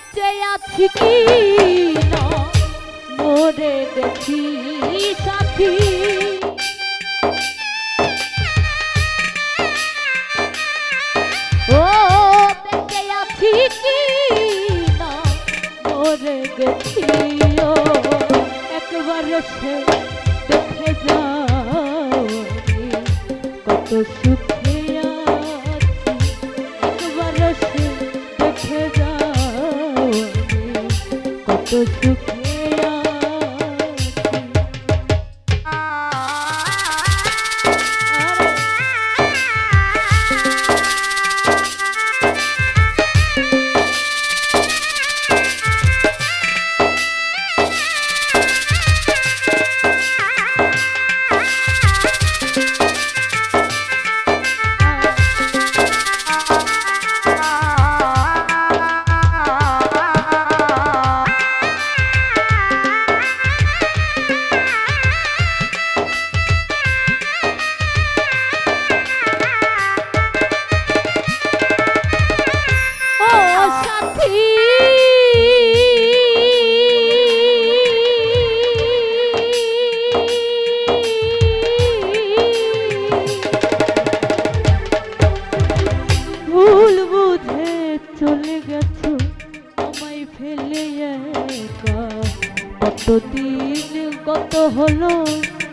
বেঁচে আছি কি মোরে দেখি সাথী। ও, বেঁচে আছি কি মোরে দেখিও একবার সে দেখে যাও কত সুখে। কত সুখে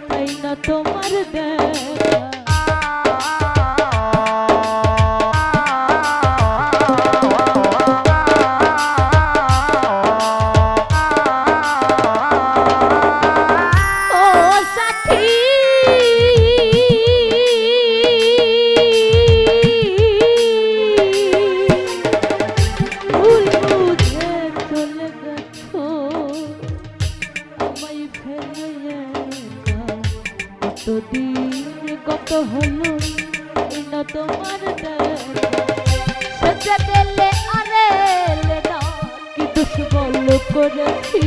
তাই না তোমার দেখা করেছি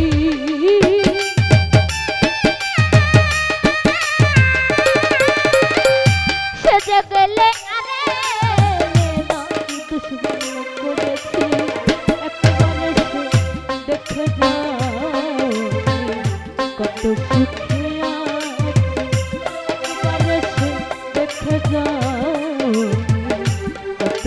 সেজে গেলে আরে না কি দোষ বল করেছি? একবার দেখে কত সুখে একবার দেখে যাও, কত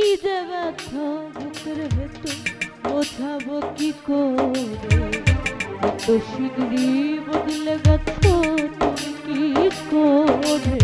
যে ব্যথা বুকের ভেতর বোঝাবো কি করে এত শীঘ্রই বদলে গেছো কি করে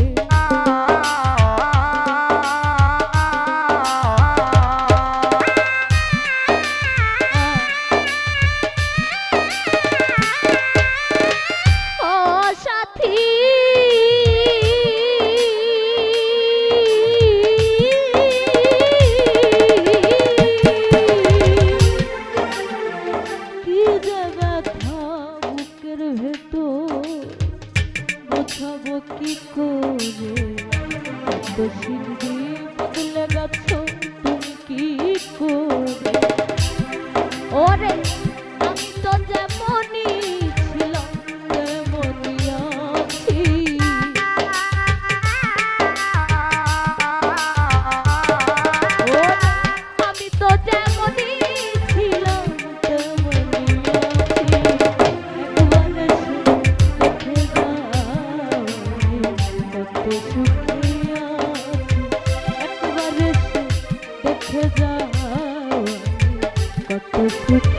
বোঝাবো কি করে? শীঘ্রই বদলে গেছো তুমি কি করে? ওরে Thank you.